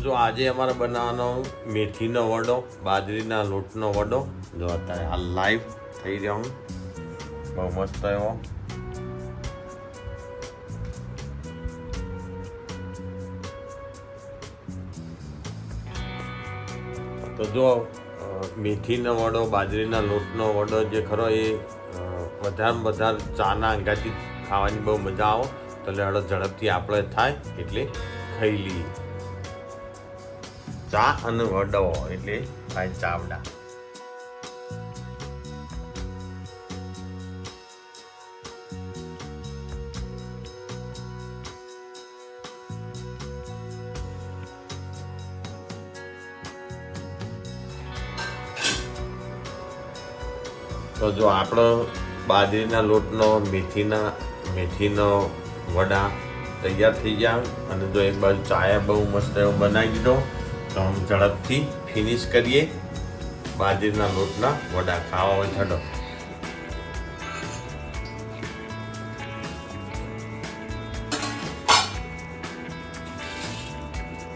જો આજે અમારે બનાવવાનો મેથીનો વડો, બાજરીના લોટનો વડો. જો અત્યારે હાલ લાઈવ થઈ રહ્યો હું. બહુ મસ્ત એવો તો જો મેથીનો વડો, બાજરીના લોટનો વડો જે ખરો એ વધારે વધારે ચાના અંગાથી ખાવાની બહુ મજા આવે. તો લેડો ઝડપથી આપણે થાય, એટલે ખાઈ લઈએ. ચા અને વડાઓ, એટલે થાય ચાવડા. તો જો આપણો બાજરીના લોટનો, મેથીના, મેથીનો વડા તૈયાર થઈ ગયા. અને જો એક બાજુ ચાયા બહુ મસ્ત એવો બનાવી દીધો. તો આમ ઝડપથી ફિનિશ કરીએ. બાજરીના લોટના વડા ખાવા હોય ઝડપ.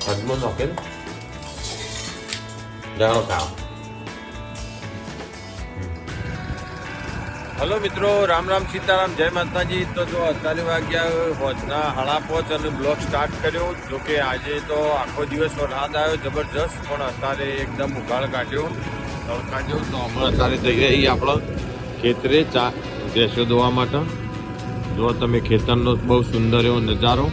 હજમો નોકેલ જાણો ખાવા હલો મિત્રો, રામ રામ સીતારામ, જય માતાજી. તો જો અત્યારે વાગ્યા હોજના હળા પોચ અને બ્લોગ સ્ટાર્ટ કર્યો. જો કે આજે તો આખો દિવસ વરસાદ આવ્યો જબરજસ્ત, પણ અત્યારે એકદમ ઉઘાડ કાઢ્યો તડકા તો હમણાં અત્યારે જઈ રહી આપણો ખેતરે ચા, ભેંસો ધોવા માટે. જો તમે ખેતરનો બહુ સુંદર એવો નજારો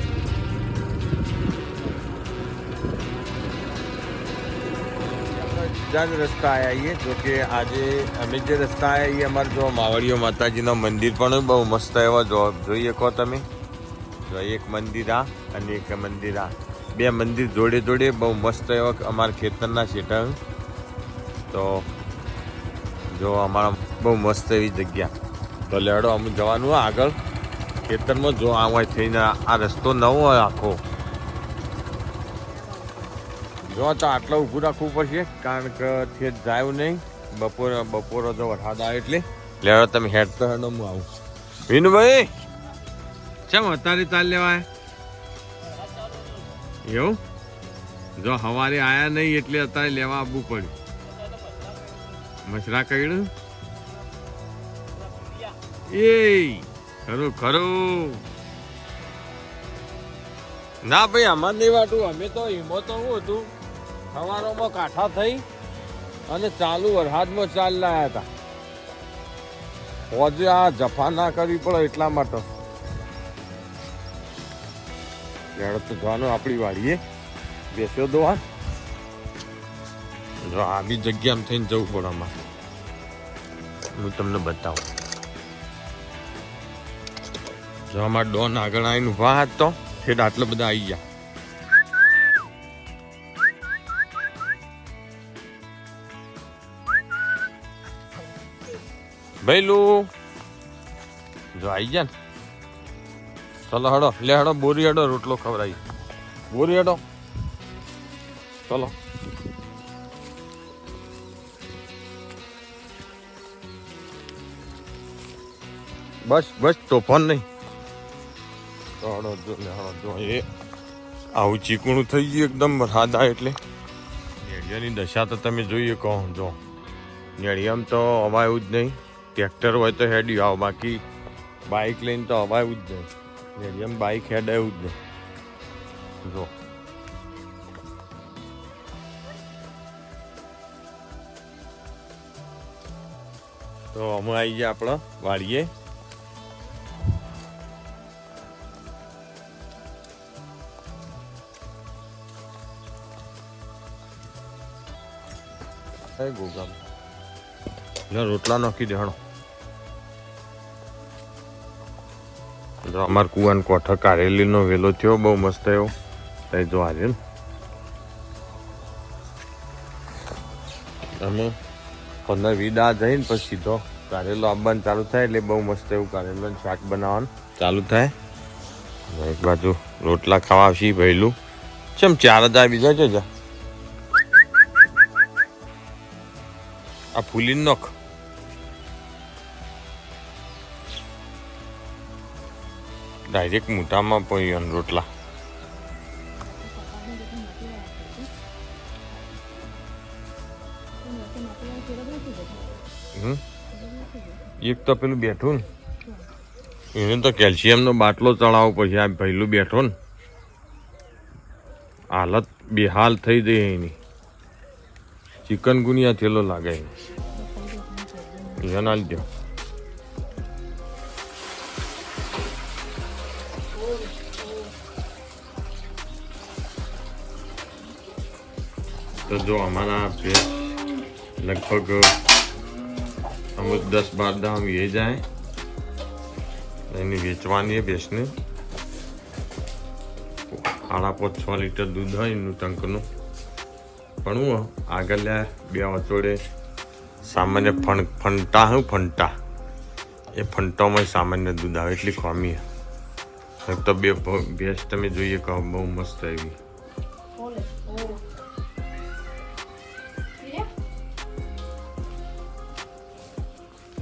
જ રસ્તા આવ્યા છીએ, જો કે આજે અમે જે રસ્તા આવ્યા છીએ, અમારે જો માવડીઓ માતાજીનું મંદિર પણ બહુ મસ્ત એવા જો જોઈએ કહો તમે. જો એક મંદિર આ અને એક મંદિર આ. બે મંદિર જોડે જોડે બહુ મસ્ત એવા અમારા ખેતરના શેઠા તો જો અમારા બહુ મસ્ત એવી જગ્યા. તો લેડો અમે જવાનું આગળ. ખેતરમાં જો આ હોય થઈને આ રસ્તો નવો આખો. જો તો આટલો ઊભું રાખવું પડશે કારણ કે છે જાય નહીં. બપોરે બપોરે તો વરસાદ આવે એટલે. લેવા તમે હેડ તો હેડો હું આવું. વિનુભાઈ ચમ અત્યારે ચાલ લેવાય? એવું? જો હવારે આયા નહીં એટલે અત્યારે લેવા આવવું પડ્યું મસરા કહ્યું એ ખરું ખરું. ના ભાઈ અમારે નહીં વાટું અમે તો હિંમત તો શું હતું. સવારોમાં કાંઠા થઈ અને ચાલુ વરસાદમાં ચાલ લાયા હતા. હોજે આ જફા ના કરવી પડે એટલા માટે. ત્યારે તો જવાનું આપણી વાડીએ બેસ્યો દોવા જો આવી જગ્યામાં થઈને જવું પડે આમાં હું તમને બતાવું. જો અમારા ડોન આગળ આવીને ઊભા હાથ તો ઠેઠ આટલા બધા આવી ગયા. ભૈલું, જો આવી ગયા ને. ચલો હડો, લે હડો, બોરી હડો, રોટલો ખવડાવી. બોરી હડો. ચલો. બસ બસ, તોફાન નહીં. હડો, જો, લે હડો, જો, એ આવું ચીકણું થઈ ગયું એકદમ સાદા એટલે. નેડિયાની દશા તો તમે જોઈએ કહો, જો. નેડિયામાં તો અવાયું જ નહીં. ટ્રેક્ટર હોય તો હેડી આવો, બાકી બાઇક લઈને તો અવાયું જ નહીં. બાઈક બાઇક હેડાયું જ નહીં. જો. તો અમે આવી ગયા આપણે વાડીએ. ગોગામ. રોટલા નાખી દે, હણો. અમાર કુવાન કોઠા કારેલીનો વેલો થયો, બહુ મસ્ત એવો. તઈ જો આજે અમે પંદર દા જઈને પછી સીધો કારેલો આવવાનું ચાલુ થાય એટલે બહુ મસ્ત એવું કારેલાનું શાક બનાવવાનું. ચાલુ થાય. એક બાજુ રોટલા ખાવા આવશી ભૈલું. ચમ ચાર હજાર બીજા જા આ ફૂલી નખ. ડાયરેક્ટ મોઢામાં પડ્યો રોટલા. એક તો પેલું બેઠું ને. એને તો કેલ્શિયમનો બાટલો ચડાવો પછી આ પહેલું બેઠો ને. હાલત બેહાલ થઈ જાય એની. ચિકન ગુનિયા થેલો લાગે એને. લીધે તો જો અમારા ભેંસ લગભગ અમુક દસ બાર દામ એ જાય એની વેચવાની એ ભેંસને સાડા પાંચ છ લીટર દૂધ હોય એનું ટંકનું પણ હું આગળ બે વચોડે સામાન્ય ફણ ફંટા હું ફંટા એ ફંટામાં સામાન્ય દૂધ આવે એટલી ખોમી તો બે ભેંસ તમે જોઈએ કહો બહુ મસ્ત એવી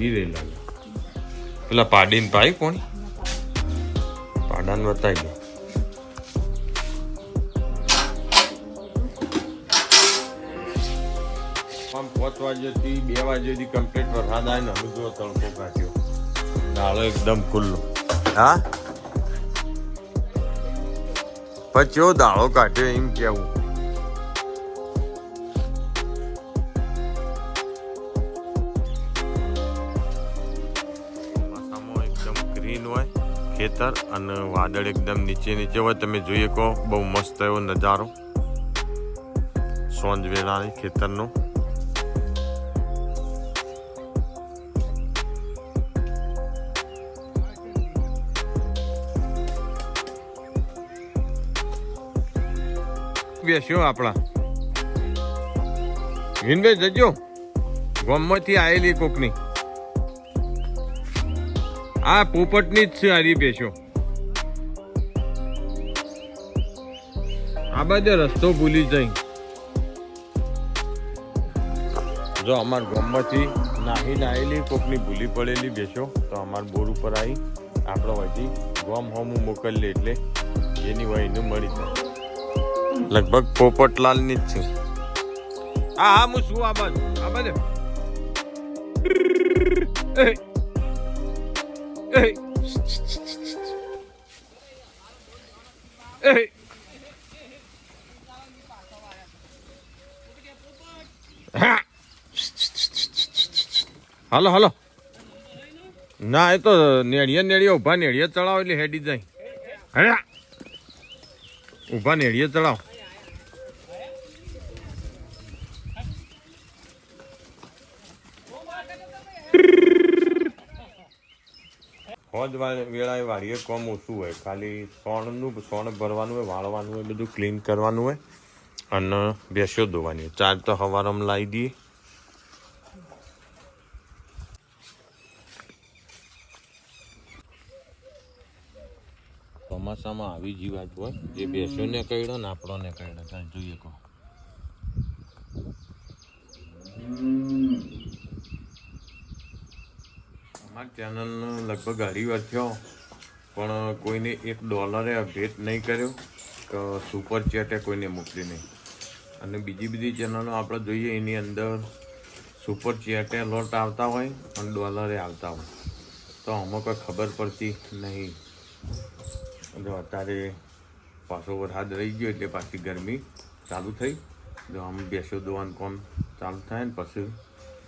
ઈ રે પેલા પાડીને પાઈ કોણ? પાડાને બતાવી દો. આમ પાંચ વાગ્યાથી બે વાગ્યાથી કમ્પ્લીટ વરસાદ આવે ને અમે જો તડકો કાઢ્યો. નાળો એકદમ ખુલ્લો. હા? પછી દાળો કાઢ્યો એમ કેવું. ગ્રીન હોય, ખેતર અને વાદળ એકદમ નીચે નીચે હોય, તમે જોઈએ કહો, બહુ મસ્ત એવો નજારો. સોંજ વેળાની ખેતરનો. બેસ્યો આપણા. વિનભાઈ જજો. ગામમાંથી આવેલી કોકની. આ પોપટની જ છે હારી પેશો. આ બાજુ રસ્તો ભૂલી જઈ. જો અમાર ગામમાંથી નાહી નાહેલી કોકની ભૂલી પડેલી બેસો તો અમાર બોર ઉપર આવી આપણો વધી ગોમ હોમ મોકલીએ એટલે એની વહીનું મળી જાય. લગભગ પોપટલાલની જ છે. હા હા હું શું આ બાજુ આ બાજુ. હાલો હાલો ના એ તો નેડિયા નેડિયા ઊભા નેડિયા ચડાવ એટલે હેડી જાય. હે? ઊભા ચડાવ. ચડાવો હોજ વેળાએ વાળીએ કોમ ઓછું હોય. ખાલી સોણનું, સોણ ભરવાનું હોય, વાળવાનું હોય, બધું ક્લીન કરવાનું હોય અને બેસ્યો ધોવાની હોય. ચાર તો હવારમાં લાવી દઈએ ચોમાસામાં આવી જીવાત હોય, જે બેસ્યોને કહેડો ને આપણોને કહેડો ચાલ જોઈએ કહો. અમારી ચેનલનો લગભગ અઢી વર્ષ થયો પણ કોઈને એક ડોલરે ભેટ નહીં કર્યો કે સુપર ચેટે કોઈને મોકલી નહીં. અને બીજી બધી ચેનલો આપણે જોઈએ, એની અંદર સુપર ચેટે લોટ આવતા હોય અને ડોલરે આવતા હોય. તો અમુક ખબર પડતી નહીં. જો અત્યારે પાછો વરસાદ રહી ગયો એટલે પાછી ગરમી ચાલુ થઈ. જો આમ બેસો દોવાનું કોમ ચાલુ થાય ને પછી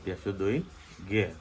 બેસો દોઈ ઘેર.